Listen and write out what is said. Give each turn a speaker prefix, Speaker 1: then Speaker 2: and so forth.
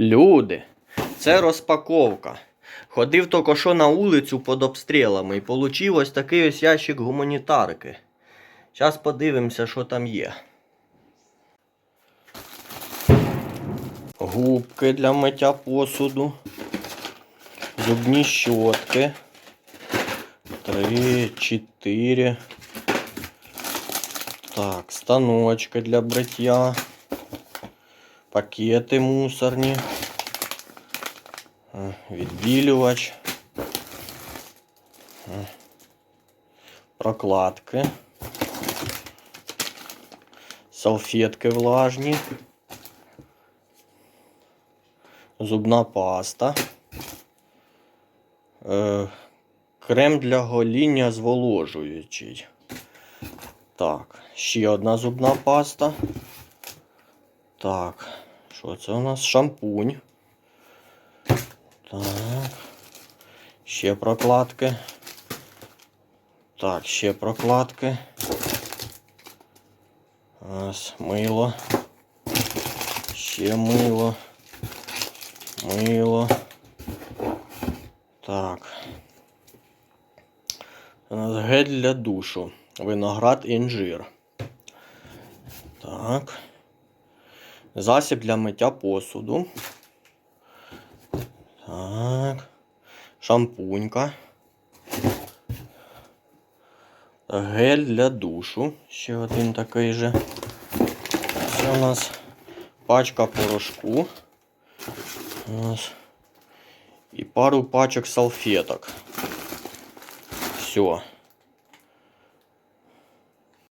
Speaker 1: Люди, це розпаковка. Ходив тільки що на вулицю під обстрілами і получив ось такий ось ящик гуманітарки. Зараз подивимося, що там є. Губки для миття посуду. Зубні щотки. Три, чотири. Так, станочки для бриття. Пакети мусорні. Е, Відбілювач. Е, Прокладки. Салфетки влажні. Зубна паста. Е, Крем для гоління зволожуючий. Так, ще одна зубна паста. Так, що це у нас? Шампунь. Так. Ще прокладки. Так, ще прокладки. Ось мило. Ще мило. Мило. Так. У нас гель для душу. Виноград інжир. Так. Засіб для миття посуду. Так. Шампунька. Гель для душу. Ще один такий же. Це у нас пачка порошку. Ось. І пару пачок салфеток. Все.